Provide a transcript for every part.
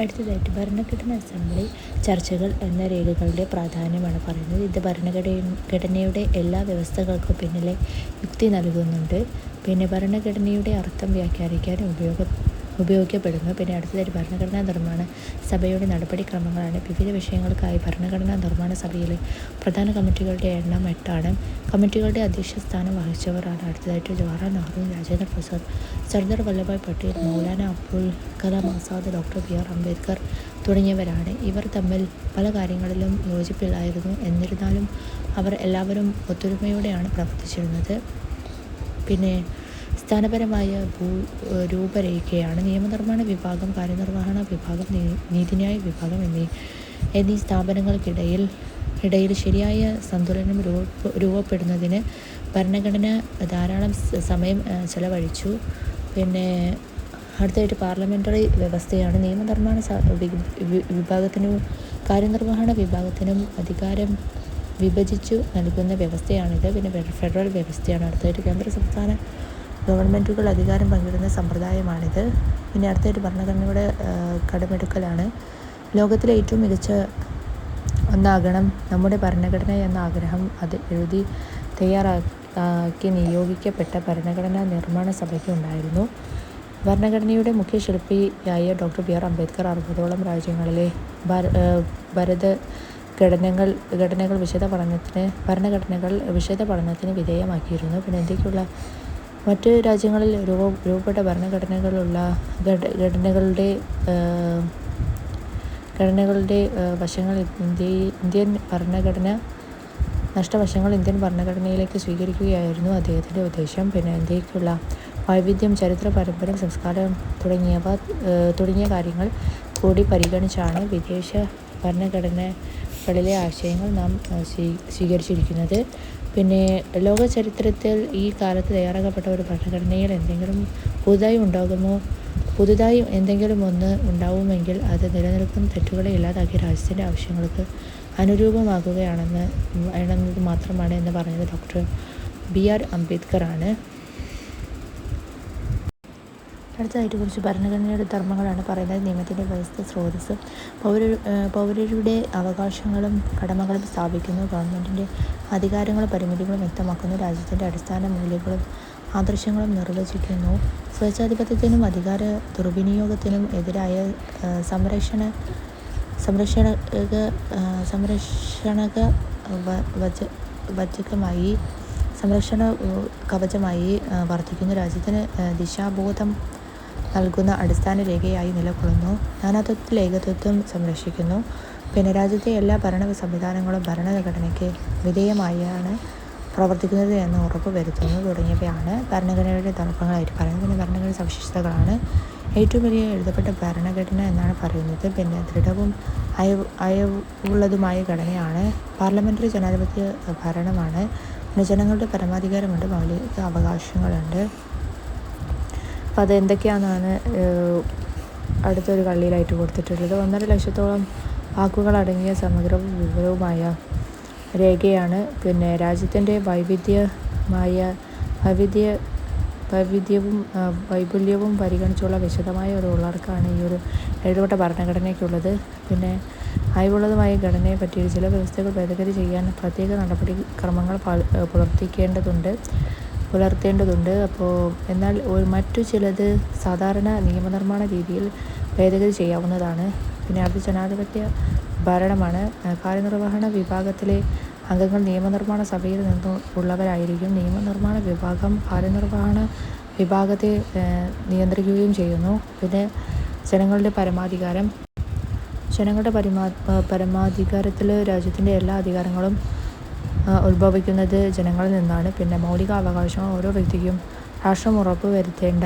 അടുത്തതായിട്ട് ഭരണഘടന അസംബ്ലി ചർച്ചകൾ എന്ന രേഖകളുടെ പ്രാധാന്യമാണ് പറയുന്നത്. ഇത് ഭരണഘടനയുടെ എല്ലാ വ്യവസ്ഥകൾക്കും പിന്നിലെ യുക്തി നൽകുന്നുണ്ട്. പിന്നെ ഭരണഘടനയുടെ അർത്ഥം വ്യാഖ്യാനിക്കാൻ ഉപയോഗ ഉപയോഗിക്കപ്പെടുന്നു. പിന്നെ അടുത്തതായി ഭരണഘടനാ നിർമ്മാണ സഭയുടെ നടപടിക്രമങ്ങളാണ് വിവിധ വിഷയങ്ങൾക്കായി ഭരണഘടനാ നിർമ്മാണ സഭയിലെ പ്രധാന കമ്മിറ്റികളുടെ എണ്ണം എട്ടാണ്. കമ്മിറ്റികളുടെ അധ്യക്ഷ സ്ഥാനം വഹിച്ചവരാണ്. അടുത്തതായിട്ട് Jawaharlal Nehru Rajendra Prasad Sardar Vallabhbhai Patel Maulana Abdul Kalam Azad doctor B R Ambedkar തുടങ്ങിയവരാണ്. ഇവർ തമ്മിൽ പല കാര്യങ്ങളിലും യോജിപ്പില്ലായിരുന്നു എന്നിരുന്നാലും അവർ എല്ലാവരും ഒത്തൊരുമയോടെയാണ് പ്രവർത്തിച്ചിരുന്നത്. പിന്നെ സ്ഥാനപരമായ ഭൂ രൂപരേഖയാണ് നിയമനിർമ്മാണ വിഭാഗം കാര്യനിർവഹണ വിഭാഗം നീതിന്യായ വിഭാഗം എന്നീ എന്നീ സ്ഥാപനങ്ങൾക്കിടയിൽ ഇടയിൽ ശരിയായ സന്തുലനം രൂപ രൂപപ്പെടുന്നതിന് ഭരണഘടന ധാരാളം സമയം ചെലവഴിച്ചു. പിന്നെ അടുത്തായിട്ട് പാർലമെന്ററി വ്യവസ്ഥയാണ് നിയമനിർമ്മാണ വിഭാഗത്തിനും കാര്യനിർവഹണ വിഭാഗത്തിനും അധികാരം വിഭജിച്ചു നൽകുന്ന വ്യവസ്ഥയാണിത്. പിന്നെ ഫെഡറൽ വ്യവസ്ഥയാണ് അടുത്തായിട്ട് കേന്ദ്ര സംസ്ഥാന ഗവൺമെന്റുകൾ അധികാരം പങ്കിടുന്ന സമ്പ്രദായമാണിത്. പിന്നെ അടുത്തൊരു ഭരണഘടനയുടെ കടമെടുക്കലാണ്. ലോകത്തിലെ ഏറ്റവും മികച്ച ഒന്നാകണം നമ്മുടെ ഭരണഘടന എന്ന ആഗ്രഹം അത് എഴുതി തയ്യാറാക്കി നിയോഗിക്കപ്പെട്ട ഭരണഘടനാ നിർമ്മാണ സഭയ്ക്ക് ഉണ്ടായിരുന്നു. ഭരണഘടനയുടെ മുഖ്യ ശില്പിയായ ഡോക്ടർ ബി. ആർ. അംബേദ്കർ അറുപതോളം രാജ്യങ്ങളിലെ ഭരത ഘടനകൾ ഘടനകൾ വിശദ പഠനത്തിന് ഭരണഘടനകൾ വിശദ പഠനത്തിന് വിധേയമാക്കിയിരുന്നു. പിന്നെ ഇന്ത്യക്കുള്ള മറ്റ് രാജ്യങ്ങളിൽ രൂപ രൂപപ്പെട്ട ഭരണഘടനകളുള്ള ഘടനകളുടെ ഘടനകളുടെ വശങ്ങൾ ഇന്ത്യ ഇന്ത്യൻ ഭരണഘടന നഷ്ടവശങ്ങൾ ഇന്ത്യൻ ഭരണഘടനയിലേക്ക് സ്വീകരിക്കുകയായിരുന്നു അദ്ദേഹത്തിന്റെ ഉദ്ദേശം. പിന്നെ ഇന്ത്യക്കുള്ള വൈവിധ്യം ചരിത്ര പാരമ്പര്യം സംസ്കാരം തുടങ്ങിയവ തുടങ്ങിയ കാര്യങ്ങൾ കൂടി പരിഗണിച്ചാണ് വിദേശ ഭരണഘടനകളിലെ ആശയങ്ങൾ നാം സ്വീകരിച്ചിരിക്കുന്നത്. പിന്നെ ലോക ചരിത്രത്തിൽ ഈ കാലത്ത് തയ്യാറാക്കപ്പെട്ട ഒരു ഭരണഘടനയിൽ എന്തെങ്കിലും പുതുതായി ഉണ്ടാകുമോ? പുതുതായി എന്തെങ്കിലും ഒന്ന് ഉണ്ടാവുമെങ്കിൽ അത് നിലനിൽക്കും. തെറ്റുകളെ ഇല്ലാതാക്കി രാജ്യത്തിന്റെ ആവശ്യങ്ങൾക്ക് അനുരൂപമാകുകയാണെന്ന് വേണമെന്നത് മാത്രമാണ് എന്ന് പറഞ്ഞത് ഡോക്ടർ ബി ആർ അംബേദ്കർ ആണ് അടുത്തതായിട്ട് കുറിച്ച് ഭരണഘടനയുടെ ധർമ്മങ്ങളാണ് പറയുന്നത്. നിയമത്തിന്റെ വ്യവസ്ഥ സ്രോതസ് പൗര പൗരരുടെ അവകാശങ്ങളും കടമകളും സ്ഥാപിക്കുന്നു. ഗവൺമെന്റിന്റെ അധികാരങ്ങളും പരിമിതികളും വ്യക്തമാക്കുന്നു. രാജ്യത്തിന്റെ അടിസ്ഥാന മൂല്യങ്ങളും ആദർശങ്ങളും നിർവചിക്കുന്നു. സ്വേച്ഛാധിപത്യത്തിനും അധികാര ദുർവിനിയോഗത്തിനും എതിരായ സംരക്ഷണ സംരക്ഷണക സംരക്ഷണക വച വചകമായി സംരക്ഷണ കവചമായി വർദ്ധിക്കുന്നു രാജ്യത്തിന് ദിശാബോധം നൽകുന്ന അടിസ്ഥാന രേഖയായി നിലകൊള്ളുന്നു. നാനാത്വത്തിൽ ഏകത്വത്വം സംരക്ഷിക്കുന്നു. പിന്നെ രാജ്യത്തെ എല്ലാ ഭരണ സംവിധാനങ്ങളും ഭരണഘടനയ്ക്ക് വിധേയമായാണ് പ്രവർത്തിക്കുന്നത് എന്ന് ഉറപ്പ് വരുത്തുന്നു തുടങ്ങിയവയാണ് ഭരണഘടനയുടെ തർക്കങ്ങളായിട്ട് പറയുന്നത്. പിന്നെ ഭരണഘടന സവിശേഷതകളാണ്. ഏറ്റവും വലിയ എഴുതപ്പെട്ട ഭരണഘടന എന്നാണ് പറയുന്നത്. പിന്നെ ദൃഢവും അയവ് അയവുള്ളതുമായ ഘടനയാണ് പാർലമെന്ററി ജനാധിപത്യ ഭരണമാണ്. പിന്നെ ജനങ്ങളുടെ പരമാധികാരമുണ്ട് മൗലിക അവകാശങ്ങളുണ്ട്. അപ്പം അത് എന്തൊക്കെയാണെന്നാണ് അടുത്തൊരു കള്ളിയിലായിട്ട് കൊടുത്തിട്ടുള്ളത്. ഒന്നര ലക്ഷത്തോളം വാക്കുകളടങ്ങിയ സമഗ്രവും വിവരവുമായ രേഖയാണ്. പിന്നെ രാജ്യത്തിന്റെ വൈവിധ്യമായ വൈവിധ്യ വൈവിധ്യവും വൈപുല്യവും പരിഗണിച്ചുള്ള വിശദമായ ഒരു ഉള്ളടക്കമാണ് ഈ ഒരു എഴുതപ്പെട്ട ഭരണഘടനയ്ക്കുള്ളത്. പിന്നെ അയവുള്ളതുമായ ഘടനയെ പറ്റിയ ചില വ്യവസ്ഥകൾ ഭേദഗതി ചെയ്യാൻ പ്രത്യേക നടപടി ക്രമങ്ങൾ പുലർത്തിക്കേണ്ടതുണ്ട്. പുലർത്തേണ്ടതുണ്ട്. അപ്പോൾ എന്നാൽ മറ്റു ചിലത് സാധാരണ നിയമനിർമ്മാണ രീതിയിൽ ഭേദഗതി ചെയ്യാവുന്നതാണ്. പിന്നെ അത് ജനാധിപത്യ ഭരണമാണ്. കാര്യനിർവഹണ വിഭാഗത്തിലെ അംഗങ്ങൾ നിയമനിർമ്മാണ സഭയിൽ നിന്നും ഉള്ളവരായിരിക്കും. നിയമനിർമ്മാണ വിഭാഗം കാര്യനിർവഹണ വിഭാഗത്തെ നിയന്ത്രിക്കുകയും ചെയ്യുന്നു. പിന്നെ ജനങ്ങളുടെ പരമാധികാരം. ജനങ്ങളുടെ പരമാ പരമാധികാരത്തിൽ രാജ്യത്തിന്റെ എല്ലാ അധികാരങ്ങളും ഉത്ഭവിക്കുന്നത് ജനങ്ങളിൽ നിന്നാണ്. പിന്നെ മൗലിക അവകാശങ്ങൾ ഓരോ വ്യക്തിക്കും രാഷ്ട്രം ഉറപ്പ് വരുത്തേണ്ട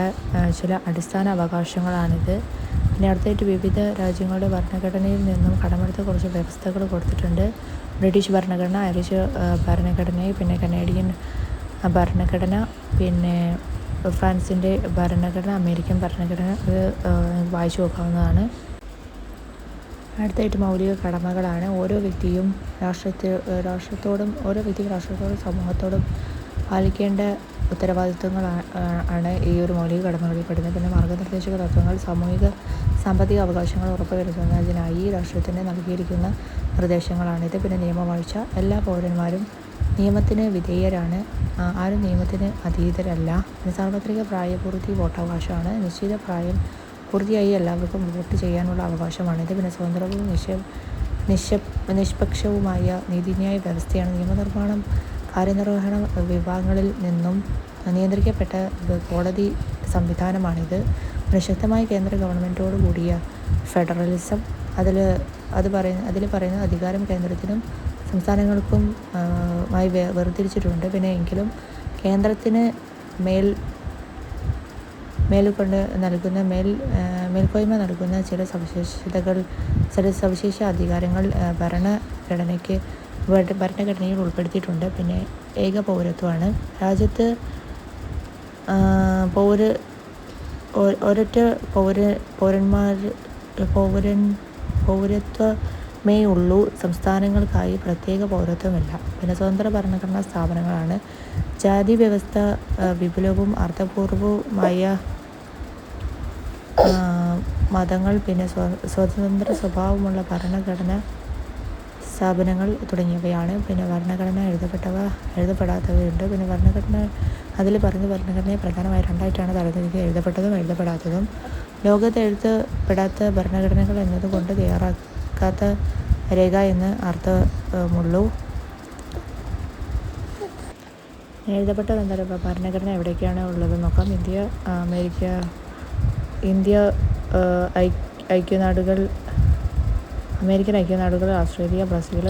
ചില അടിസ്ഥാന അവകാശങ്ങളാണിത്. പിന്നെ അടുത്തായിട്ട് വിവിധ രാജ്യങ്ങളുടെ ഭരണഘടനയിൽ നിന്നും കടമെടുത്ത കുറച്ച് വ്യവസ്ഥകൾ കൊടുത്തിട്ടുണ്ട്. ബ്രിട്ടീഷ് ഭരണഘടന ഐറിഷ് ഭരണഘടന പിന്നെ കനേഡിയൻ ഭരണഘടന പിന്നെ ഫ്രാൻസിന്റെ ഭരണഘടന അമേരിക്കൻ ഭരണഘടന അത് വായിച്ചു നോക്കാവുന്നതാണ്. അടുത്തായിട്ട് മൗലിക കടമകളാണ്. ഓരോ വ്യക്തിയും രാഷ്ട്രത്തെ രാഷ്ട്രത്തോടും ഓരോ വ്യക്തിയും രാഷ്ട്രത്തോടും സമൂഹത്തോടും പാലിക്കേണ്ട ഉത്തരവാദിത്വങ്ങൾ ആണ് ഈ ഒരു മൗലിക കടമകളിൽ പെടുന്നത്. പിന്നെ മാർഗനിർദ്ദേശക തത്വങ്ങൾ സാമൂഹിക സാമ്പത്തിക അവകാശങ്ങൾ ഉറപ്പുവരുത്തുന്നതിനായി രാഷ്ട്രത്തിന് നൽകിയിരിക്കുന്ന നിർദ്ദേശങ്ങളാണിത് പിന്നെ നിയമവാഴ്ച. എല്ലാ പൗരന്മാരും നിയമത്തിന് വിധേയരാണ്. ആരും നിയമത്തിന് അതീതരല്ല. സാർവത്രിക പ്രായപൂർത്തി വോട്ടവകാശമാണ്. നിശ്ചിത പ്രായം പൂർത്തിയായി എല്ലാവർക്കും വോട്ട് ചെയ്യാനുള്ള അവകാശമാണിത് പിന്നെ സ്വതന്ത്രവും നിശ നിശ നിഷ്പക്ഷവുമായ നീതിന്യായ വ്യവസ്ഥയാണ്. നിയമനിർമ്മാണം കാര്യനിർവഹണ വിഭാഗങ്ങളിൽ നിന്നും നിയന്ത്രിക്കപ്പെട്ട കോടതി സംവിധാനമാണിത് പിന്നെ ശക്തമായ കേന്ദ്ര ഗവൺമെന്റോട് കൂടിയ ഫെഡറലിസം അതിൽ അത് പറയുന്ന അതിൽ പറയുന്ന അധികാരം കേന്ദ്രത്തിനും സംസ്ഥാനങ്ങൾക്കും ആയി വേർതിരിച്ചിട്ടുണ്ട്. പിന്നെ എങ്കിലും കേന്ദ്രത്തിന് മേൽ മേൽക്കൊണ്ട് നൽകുന്ന മേൽ മേൽക്കോയ്മ നൽകുന്ന ചില സവിശേഷതകൾ ചില സവിശേഷ അധികാരങ്ങൾ ഭരണഘടനയ്ക്ക് ഭരണഘടനയിൽ ഉൾപ്പെടുത്തിയിട്ടുണ്ട്. പിന്നെ ഏക പൗരത്വമാണ്. രാജ്യത്ത് പൗര ഒരൊറ്റ പൗര പൗരന്മാർ പൗരൻ പൗരത്വമേ ഉള്ളൂ സംസ്ഥാനങ്ങൾക്കായി പ്രത്യേക പൗരത്വമില്ല. പിന്നെ സ്വതന്ത്ര ഭരണഘടനാ സ്ഥാപനങ്ങളാണ്. ജാതി വ്യവസ്ഥ വിപുലവും അർത്ഥപൂർവമായ മതങ്ങൾ പിന്നെ സ്വതന്ത്ര സ്വഭാവമുള്ള ഭരണഘടന സ്ഥാപനങ്ങൾ തുടങ്ങിയവയാണ്. പിന്നെ ഭരണഘടന എഴുതപ്പെട്ടവ എഴുതപ്പെടാത്തവയുണ്ട്. പിന്നെ ഭരണഘടന അതിൽ പറഞ്ഞ ഭരണഘടനയെ പ്രധാനമായി രണ്ടായിട്ടാണ് തരംതിരിക്കുക എഴുതപ്പെട്ടതും എഴുതപ്പെടാത്തതും. ലോകത്ത് എഴുതപ്പെടാത്ത ഭരണഘടനകൾ എന്നതുകൊണ്ട് തയ്യാറാക്കാത്ത രേഖ എന്ന് അർത്ഥമുള്ളൂ. എഴുതപ്പെട്ടതെന്താ ഭരണഘടന എവിടേക്കാണ് ഉള്ളത് നോക്കാം. ഇന്ത്യ അമേരിക്ക ഇന്ത്യ ഐക്യനാടുകൾ അമേരിക്കൻ ഐക്യനാടുകൾ ഓസ്ട്രേലിയ ബ്രസീൽ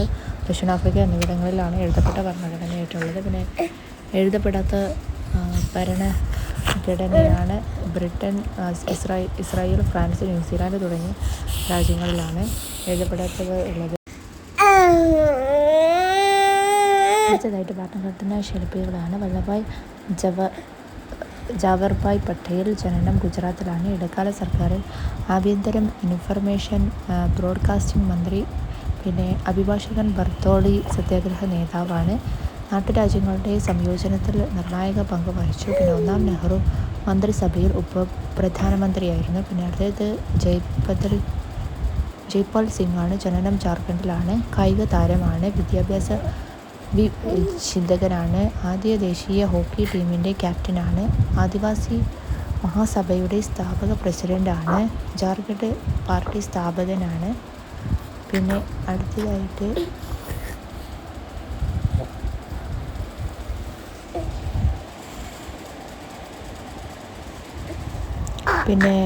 ദക്ഷിണാഫ്രിക്ക എന്നിവിടങ്ങളിലാണ് എഴുതപ്പെട്ട ഭരണഘടനയായിട്ടുള്ളത്. പിന്നെ എഴുതപ്പെടാത്ത ഭരണഘടനയാണ് Britain Israel Israel France New Zealand തുടങ്ങിയ രാജ്യങ്ങളിലാണ് എഴുതപ്പെടാത്തത് ഉള്ളത്. അടുത്തതായിട്ട് ഭരണഘടനാ ശില്പികളാണ് വല്ലഭായ് ജവ ജാവർഭായ് പട്ടേൽ ജനനം ഗുജറാത്തിലാണ്. ഇടക്കാല സർക്കാരിൽ ആഭ്യന്തരം ഇൻഫർമേഷൻ ബ്രോഡ്കാസ്റ്റിംഗ് മന്ത്രി പിന്നെ അഭിഭാഷകൻ ബർത്തോളി സത്യാഗ്രഹ നേതാവാണ്. നാട്ടുരാജ്യങ്ങളുടെ സംയോജനത്തിൽ നിർണായക പങ്ക് വഹിച്ചു. പിന്നെ ഒന്നാം നെഹ്റു മന്ത്രിസഭയിൽ ഉപ പ്രധാനമന്ത്രിയായിരുന്നു. പിന്നെ അടുത്തത് ജയ്പദർ ജയ്പാൽ സിംഗ് ആണ് ജനനം ജാർഖണ്ഡിലാണ്. കായിക താരമാണ്. വിദ്യാഭ്യാസ ചിന്തകനാണ് ആദ്യ ദേശീയ ഹോക്കി ടീമിന്റെ ക്യാപ്റ്റനാണ്. ആദിവാസി മഹാസഭയുടെ സ്ഥാപക പ്രസിഡന്റാണ് ജാർഖണ്ഡ് പാർട്ടി സ്ഥാപകനാണ്. പിന്നെ അടുത്തതായിട്ട് പിന്നെ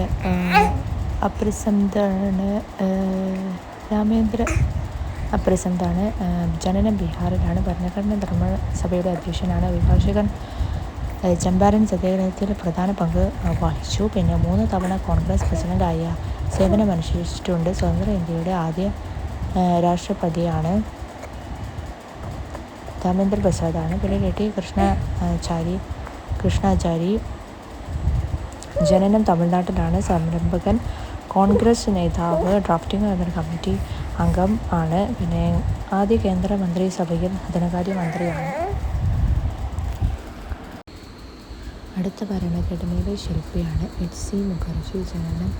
അപ്രസംതാണ് രാമേന്ദ്ര അപ്രസന്താണ് ജനനം ബീഹാറിലാണ് ഭരണഘടന ധർമ്മസഭയുടെ അധ്യക്ഷനാണ് അഭിഭാഷകൻ ചമ്പാരൻ സത്യാഗ്രഹത്തിൽ പ്രധാന പങ്ക് വഹിച്ചു. പിന്നെ മൂന്ന് തവണ കോൺഗ്രസ് പ്രസിഡന്റായ സേവനമനുഷ്ഠിച്ചിട്ടുണ്ട് സ്വതന്ത്ര ഇന്ത്യയുടെ ആദ്യ രാഷ്ട്രപതിയാണ് ധർമ്മേന്ദ്ര പ്രസാദാണ്. പിന്നെ കെ ടി കൃഷ്ണാചാരി കൃഷ്ണാചാരി. ജനനം തമിഴ്നാട്ടിലാണ് സംരംഭകൻ. കോൺഗ്രസ് നേതാവ് ഡ്രാഫ്റ്റിംഗ് എന്നൊരു കമ്മിറ്റി അംഗം ആണ്. പിന്നെ ആദ്യ കേന്ദ്ര മന്ത്രിസഭയിൽ ധനകാര്യ മന്ത്രിയാണ് അടുത്ത ഭരണഘടനയിലെ ശില്പിയാണ് എച്ച് സി മുഖർജി. ജനനം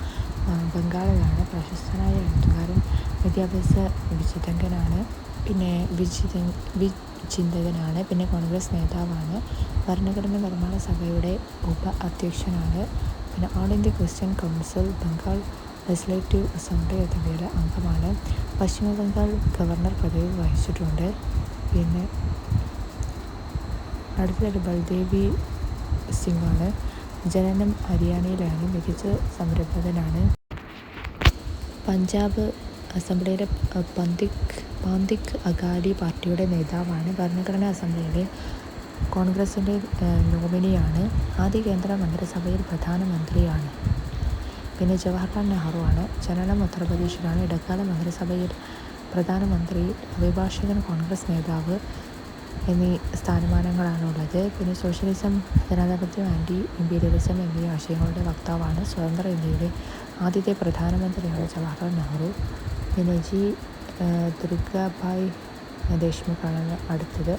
ബംഗാളിലാണ്. പ്രശസ്തനായ എഴുത്തുകാരൻ വിദ്യാഭ്യാസ വിചിന്തകനാണ്. പിന്നെ വിചിത വിചിന്തകനാണ്. പിന്നെ കോൺഗ്രസ് നേതാവാണ്. ഭരണഘടന നിർമ്മാണ സഭയുടെ ഉപ അധ്യക്ഷനാണ്. പിന്നെ all India Christian council Bengal legislative assembly എന്നിവയിലെ അംഗമാണ്. പശ്ചിമ ബംഗാൾ ഗവർണർ പദവി വഹിച്ചിട്ടുണ്ട്. പിന്നെ അടുത്തതായിട്ട് ബൽദേവി സിംഗാണ്. ജനനം ഹരിയാനയിലാണ് മികച്ച സംരംഭകനാണ്. പഞ്ചാബ് അസംബ്ലിയുടെ പന്തിക് പാന്തിക് അഗാഡി പാർട്ടിയുടെ നേതാവാണ്. ഭരണഘടനാ അസംബ്ലിയിലെ കോൺഗ്രസിന്റെ നോമിനിയാണ്. ആദ്യ കേന്ദ്ര മന്ത്രിസഭയിൽ പ്രധാനമന്ത്രിയാണ്. പിന്നെ ജവഹർലാൽ നെഹ്റു ആണ് ജനനം ഉത്തർപ്രദേശിലാണ് ഇടക്കാല മന്ത്രിസഭയിൽ പ്രധാനമന്ത്രി അഭിഭാഷകൻ കോൺഗ്രസ് നേതാവ് എന്നീ സ്ഥാനമാനങ്ങളാണ് ഉള്ളത് പിന്നെ സോഷ്യലിസം ജനാധിപത്യം ആന്റി ഇമ്പീരിയലിസം എന്നീ ആശയങ്ങളുടെ വക്താവാണ് സ്വതന്ത്ര ഇന്ത്യയുടെ ആദ്യത്തെ പ്രധാനമന്ത്രിയാണ് ജവഹർലാൽ നെഹ്റു. പിന്നെ ജി ദുർഗാഭായ് ദേശ്മുഖാണ് അടുത്തത്.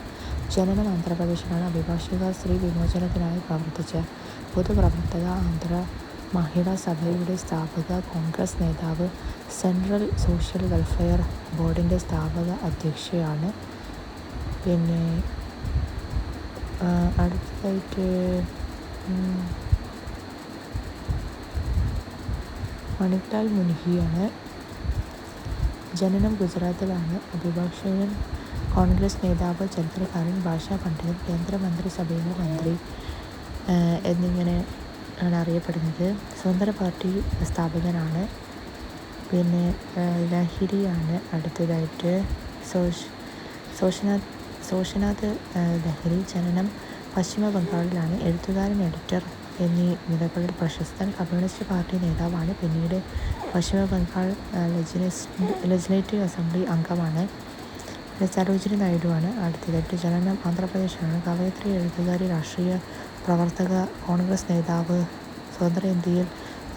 ജനനം ആന്ധ്രാപ്രദേശിലാണ്. അഭിഭാഷക സ്ത്രീ വിമോചനത്തിനായി പ്രവർത്തിച്ച പൊതുപ്രവർത്തക ആന്ധ്ര മഹിളാ സഭയുടെ സ്ഥാപക കോൺഗ്രസ് നേതാവ് സെൻട്രൽ സോഷ്യൽ വെൽഫെയർ ബോർഡിന്റെ സ്ഥാപക അധ്യക്ഷയാണ്. പിന്നെ അടുത്തതായിട്ട് ഉം, മുനിഹിയാണ്. ജനനം ഗുജറാത്തിലാണ്. അഭിഭാഷകൻ കോൺഗ്രസ് നേതാവ് ചരിത്രകാരൻ ഭാഷാ പണ്ഡിതൻ കേന്ദ്രമന്ത്രിസഭയിലെ മന്ത്രി എന്നിങ്ങനെ ആണ് അറിയപ്പെടുന്നത്. സ്വതന്ത്ര പാർട്ടി സ്ഥാപകനാണ്. പിന്നെ ലഹരിയാണ് അടുത്തതായിട്ട്. സോഷ് സോഷനാഥ് സോഷനാഥ് ലഹരി ജനനം പശ്ചിമ ബംഗാളിലാണ്. എഴുത്തുകാരൻ എഡിറ്റർ എന്നീ നിലകളിൽ പ്രശസ്തൻ കമ്മ്യൂണിസ്റ്റ് പാർട്ടി നേതാവാണ്. പിന്നീട് പശ്ചിമ ബംഗാൾ ലെജിസ്ലേറ്റീവ് അസംബ്ലി അംഗമാണ്. സരോജിനി നായിഡുവാണ് അടുത്തതായിട്ട് ജനനം. ആന്ധ്രാപ്രദേശാണ് കവയത്രി എഴുത്തുകാരി രാഷ്ട്രീയ പ്രവർത്തക കോൺഗ്രസ് നേതാവ് സ്വതന്ത്ര ഇന്ത്യയിൽ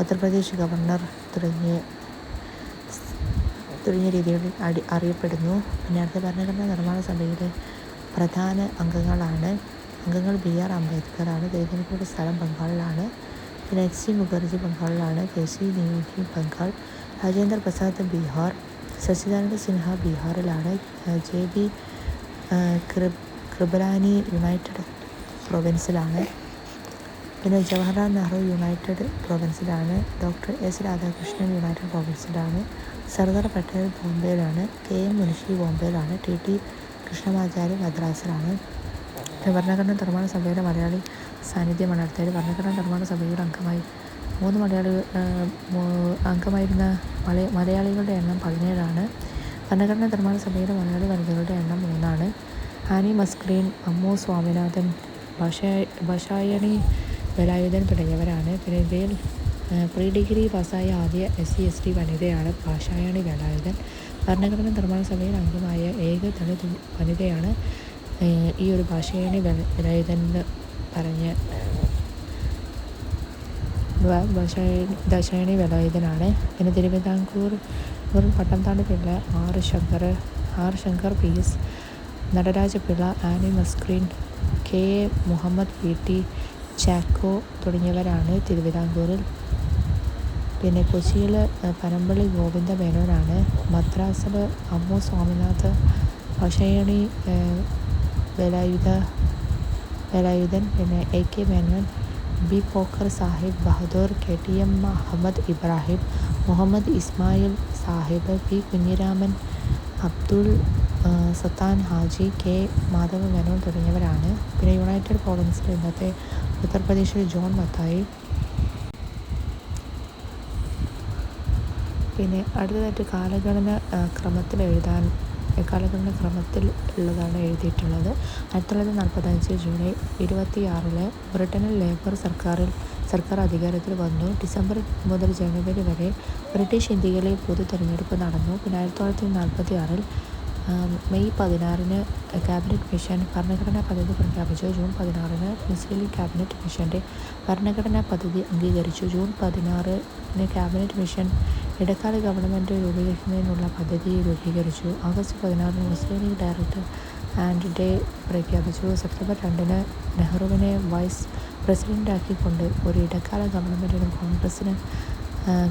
ഉത്തർപ്രദേശ് ഗവർണർ തുടങ്ങിയ തുടങ്ങിയ രീതികളിൽ അടി അറിയപ്പെടുന്നു. പിന്നെ അടുത്ത ഭരണഘടനാ നിർമ്മാണ സഭയിലെ പ്രധാന അംഗങ്ങളാണ്. അംഗങ്ങൾ ബി ആർ അംബേദ്കറാണ്. തിരഞ്ഞെടുക്കപ്പെട്ട സ്ഥലം ബംഗാളിലാണ്. പിന്നെ H C Mukherjee ബംഗാളിലാണ്. K C Niyogi Bengal. Rajendra Prasad Bihar. Sachchidananda Sinha ബീഹാറിലാണ്. ജെ ബി ക്രിബ് കൃപലാനി യുണൈറ്റഡ് പ്രൊവിൻസിലാണ് പിന്നെ ജവഹർലാൽ നെഹ്റു യുണൈറ്റഡ് പ്രൊവിൻസിലാണ് ഡോക്ടർ എസ് രാധാകൃഷ്ണൻ യുണൈറ്റഡ് പ്രൊവിൻസിലാണ് സർദാർ പട്ടേൽ ബോംബെയിലാണ്. കെ. എം. മുനിഷി ബോംബെയിലാണ്. ടി. ടി. കൃഷ്ണമാചാര്യ മദ്രാസിലാണ്. ഭരണഘടന നിർമ്മാണ സഭയുടെ മലയാളി സാന്നിധ്യമാണ് അടുത്തത് ഭരണഘടനാ നിർമ്മാണ സഭയുടെ അംഗമായി. മൂന്ന് മലയാളി അംഗമായിരുന്ന മലയ മലയാളികളുടെ എണ്ണം പതിനേഴാണ്. ഭരണഘടനാ നിർമ്മാണ സഭയുടെ മലയാളി വനിതകളുടെ എണ്ണം മൂന്നാണ്. ഹാനി മസ്ക്രീൻ അമ്മു സ്വാമിനാഥൻ ഭാഷ ഭാഷായണി വേലായുധൻ തുടങ്ങിയവരാണ്. പിന്നെ ഇന്ത്യയിൽ പ്രീ ഡിഗ്രി പാസ്സായ ആദ്യ എസ് സി എസ് ടി വനിതയാണ്. ഭാഷായണി വേലായുധൻ ഭരണഘടന നിർമ്മാണ സഭയിൽ അംഗമായ ഏക ദളിത് വനിതയാണ് ഈ ഒരു ഭാഷായണി വേല- വേലായുധൻ എന്ന് പറഞ്ഞ് ദശായണി വേലായുധനാണ് പിന്നെ തിരുവിതാംകൂർ ൂർ പട്ടംതാണ്ട് Pillai R Shankar R Shankar P S Natarajapillai Annie Mascarene K A Muhammad P T Chacko തുടങ്ങിയവരാണ് തിരുവിതാംകൂറിൽ. പിന്നെ കൊച്ചിയിൽ പനമ്പള്ളി ഗോവിന്ദ മേനോനാണ് മദ്രാസിൽ അമ്മു സ്വാമിനാഥ് ഏഹ്, വേലായുധ വേലായുധൻ പിന്നെ A K Menon B Pocker Sahib Bahadur K T M Muhammad Ibrahim Muhammad Ismail Sahib P Kunhiraman Abdul Sattar Haji K Madhava Menon തുടങ്ങിയവരാണ്. പിന്നെ United പ്രോവിൻസിൽ ഇന്നത്തെ ഉത്തർപ്രദേശിൽ ജോൺ മത്തായി. പിന്നെ അടുത്തതായിട്ട് കാലഗണന ക്രമത്തിൽ എഴുതാൻ കാലഗണന ക്രമത്തിൽ ഉള്ളതാണ് എഴുതിയിട്ടുള്ളത്. ആയിരത്തി തൊള്ളായിരത്തി നാൽപ്പത്തഞ്ച് ജൂലൈ ഇരുപത്തി ആറിൽ ബ്രിട്ടനിൽ ലേബർ സർക്കാരിൽ സർക്കാർ അധികാരത്തിൽ വന്നു. ഡിസംബർ മുതൽ ജനുവരി വരെ ബ്രിട്ടീഷ് ഇന്ത്യയിലെ പൊതു തെരഞ്ഞെടുപ്പ് നടന്നു. പിന്നെ ആയിരത്തി തൊള്ളായിരത്തി നാൽപ്പത്തി ആറിൽ മെയ് പതിനാറിന് ക്യാബിനറ്റ് മിഷൻ ഭരണഘടനാ പദ്ധതി പ്രഖ്യാപിച്ചു. ജൂൺ പതിനാറിന് മുസ്ലിം ക്യാബിനറ്റ് മിഷന്റെ ഭരണഘടനാ പദ്ധതി അംഗീകരിച്ചു. ജൂൺ പതിനാറിന് ക്യാബിനറ്റ് മിഷൻ ഇടക്കാല ഗവൺമെന്റ് രൂപീകരിക്കുന്നതിനുള്ള പദ്ധതി രൂപീകരിച്ചു. ആഗസ്റ്റ് പതിനാറിന് മുസ്ലിം ലീഗ് ഡയറക്ടർ ആൻഡ് ഡേ പ്രഖ്യാപിച്ചു. സെപ്റ്റംബർ രണ്ടിന് നെഹ്റുവിനെ വൈസ് പ്രസിഡന്റാക്കിക്കൊണ്ട് ഒരു ഇടക്കാല ഗവൺമെന്റിന് കോൺഗ്രസ്സിന്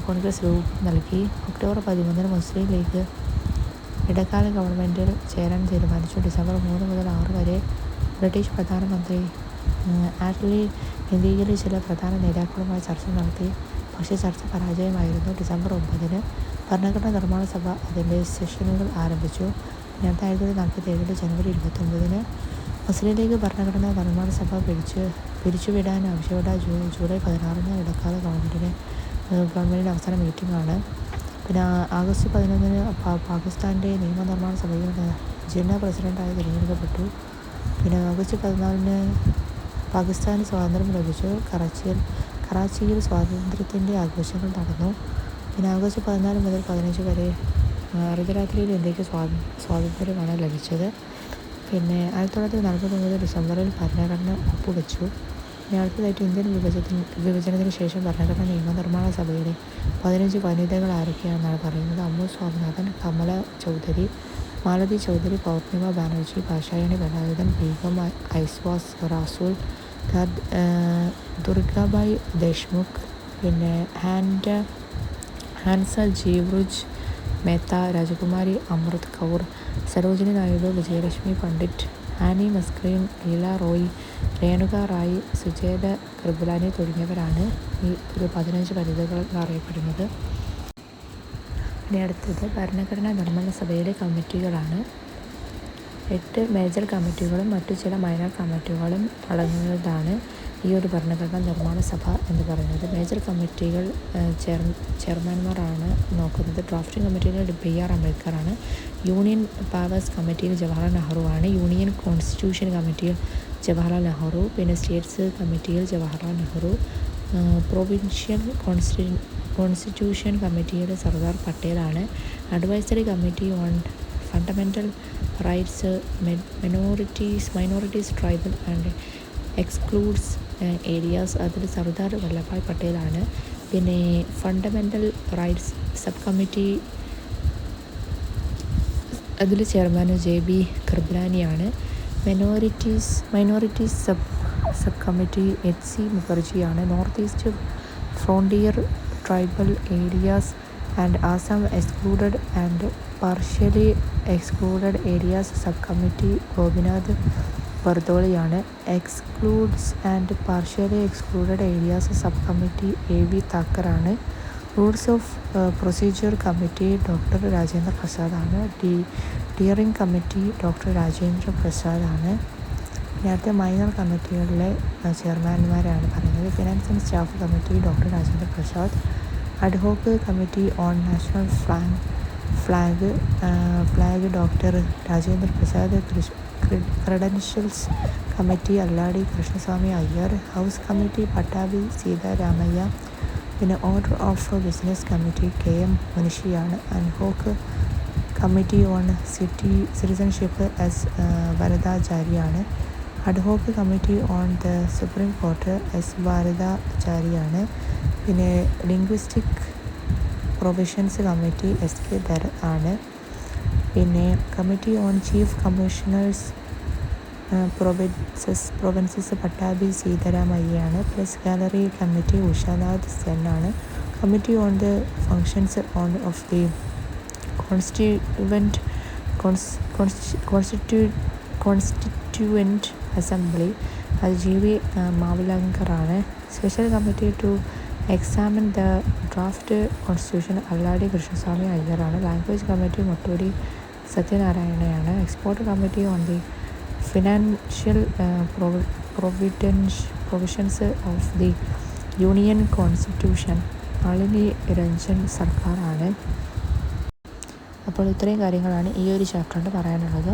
കോൺഗ്രസ് രൂപം നൽകി. ഒക്ടോബർ പതിമൂന്നിന് മുസ്ലിം ലീഗ് ഇടക്കാല ഗവൺമെന്റിൽ ചേരാൻ തീരുമാനിച്ചു. ഡിസംബർ മൂന്ന് മുതൽ ആറ് വരെ ബ്രിട്ടീഷ് പ്രധാനമന്ത്രി ആറ്റ്ലി ഇന്ത്യയിലെ ചില പ്രധാന നേതാക്കളുമായി ചർച്ച നടത്തി. പക്ഷേ ചർച്ച പരാജയമായിരുന്നു. ഡിസംബർ ഒമ്പതിന് ഭരണഘടനാ നിർമ്മാണ സഭ അതിന്റെ സെഷനുകൾ ആരംഭിച്ചു. രണ്ടായിരത്തി നാൽപ്പത്തി ഏഴിൽ ജനുവരി ഇരുപത്തൊമ്പതിന് മുസ്ലിം ലീഗ് ഭരണഘടനാ നിർമ്മാണ സഭ പിരിച്ചു പിരിച്ചുവിടാൻ ആവശ്യപ്പെട്ട ജൂ ജൂലൈ പതിനാറിന് ഇടക്കാല ഗവൺമെന്റിന് ഗവൺമെന്റിന്റെ അവസാന മീറ്റിംഗാണ്. പിന്നെ ആഗസ്റ്റ് പതിനൊന്നിന് പാകിസ്ഥാന്റെ നിയമനിർമ്മാണ സഭയിൽ ജിന്ന പ്രസിഡന്റായി തിരഞ്ഞെടുക്കപ്പെട്ടു. പിന്നെ ഓഗസ്റ്റ് പതിനാലിന് പാകിസ്ഥാന് സ്വാതന്ത്ര്യം ലഭിച്ചു. കറാച്ചിയിൽ കറാച്ചിയിൽ സ്വാതന്ത്ര്യത്തിന്റെ ആഘോഷങ്ങൾ നടന്നു. പിന്നെ ആഗസ്റ്റ് പതിനാല് മുതൽ പതിനഞ്ച് വരെ അർദ്ധരാത്രിയിൽ ഇന്ത്യയ്ക്ക് സ്വാത സ്വാതന്ത്ര്യമാണ് ലഭിച്ചത്. പിന്നെ ആയിരത്തി തൊള്ളായിരത്തി നാൽപ്പത്തൊമ്പത് ഡിസംബറിൽ ഭരണഘടന ഒപ്പുവെച്ചു. പിന്നെ ഇന്ത്യൻ വിഭജനത്തിന് വിഭജനത്തിന് ശേഷം ഭരണഘടനാ നിയമനിർമ്മാണ സഭയുടെ പതിനഞ്ച് വനിതകൾ ആരൊക്കെയാണെന്നാണ് പറയുന്നത്. അമ്മു സ്വാമിനാഥൻ കമല ചൗധരി മാലതി ചൗധരി പൗർണിമ ബാനർജി ഭാഷായണി ബലായുധൻ ബീഗം ഐസ്വാസ് റാസൂൽ ദുർഗാബായ് ദേശ്മുഖ് പിന്നെ ഹാൻഡ് ഹാൻസ ജീവ്രുജ് മേത്ത രാജകുമാരി അമൃത് കൗർ സരോജിനി നായിഡു വിജയലക്ഷ്മി പണ്ഡിറ്റ് ആനി മസ്ക്രീൻ ലീല റോയ് രേണുക റായ് സുജേത കൃപുലാനി തുടങ്ങിയവരാണ് ഈ ഒരു പതിനഞ്ച് വനിതകൾ എന്നറിയപ്പെടുന്നത്. ഇനി അടുത്തത് ഭരണഘടനാ നിർമ്മാണ സഭയിലെ കമ്മിറ്റികളാണ്. എട്ട് മേജർ കമ്മിറ്റികളും മറ്റു ചില മൈനർ കമ്മിറ്റികളും അടങ്ങുന്നതാണ് ഈ ഒരു ഭരണഘടനാ നിർമ്മാണ സഭ എന്ന് പറയുന്നത്. മേജർ കമ്മിറ്റികൾ ചെയർ ചെയർമാൻമാരാണ് നോക്കുന്നത്. ഡ്രാഫ്റ്റിംഗ് കമ്മിറ്റിയിൽ ബി ആർ അംബേദ്കറാണ്. യൂണിയൻ പവേഴ്സ് കമ്മിറ്റിയിൽ ജവഹർലാൽ നെഹ്റു ആണ് യൂണിയൻ കോൺസ്റ്റിറ്റ്യൂഷൻ കമ്മിറ്റിയിൽ ജവഹർലാൽ നെഹ്റു പിന്നെ സ്റ്റേറ്റ്സ് കമ്മിറ്റിയിൽ ജവഹർലാൽ നെഹ്റു പ്രൊവിൻഷ്യൽ കോൺസ്റ്റി കോൺസ്റ്റിറ്റ്യൂഷൻ കമ്മിറ്റിയുടെ Sardar പട്ടേലാണ്. Advisory committee on fundamental rights minorities minorities tribal and excludes areas അതിൽ സർദാർ വല്ലഭായ് പട്ടേലാണ്. പിന്നെ ഫണ്ടമെന്റൽ റൈറ്റ്സ് സബ് കമ്മിറ്റി അതിൽ chairman J B കൃപ്ലാനിയാണ് minorities minorities sub sub committee H C മുഖർജിയാണ് north east frontier tribal areas and Assam excluded and partially excluded areas sub committee Gopinath ബർദോളിയാണ് excludes and partially excluded areas sub committee A V താക്കറാണ് rules of procedure committee doctor Rajendra പ്രസാദാണ് ഡി steering committee doctor Rajendra പ്രസാദാണ് നേരത്തെ minor കമ്മിറ്റികളിലെ ചെയർമാൻമാരാണ് പറയുന്നത് finance and staff committee doctor Rajendra Prasad ad hoc committee on national flag flag flag doctor Rajendra Prasad credentials committee Alladi Krishnaswamy Ayyar house committee Pattabhi Sitaramayya പിന്നെ order of business committee K M മുനിഷിയാണ് ad hoc committee on city citizenship S വരദാചാരിയാണ് ad hoc committee on the supreme court S ഭാരതാചാരിയാണ് പിന്നെ linguistic provisions committee S K Dhar ആണ്. പിന്നെ committee on chief commissioners provinces provinces Pattabhi സീതാരാമയ്യാണ് press gallery committee Ushanath Sen ആണ്. Committee on the functions on of the constituent കോൺസ്റ്റിറ്റ്യൂ constituent assembly അത് G V മാവലങ്കറാണ് special committee to examine the draft constitution Alladi Krishnaswamy അയ്യറാണ് language committee Moturi സത്യനാരായണയാണ്. Expert committee on the financial പ്രൊവിഡൻഷ് provisions of the union constitution Nalini Ranjan സർക്കാരാണ്. അപ്പോൾ ഇത്രയും കാര്യങ്ങളാണ് ഈ ഒരു ചാപ്റ്ററിൽ പറയാനുള്ളത്.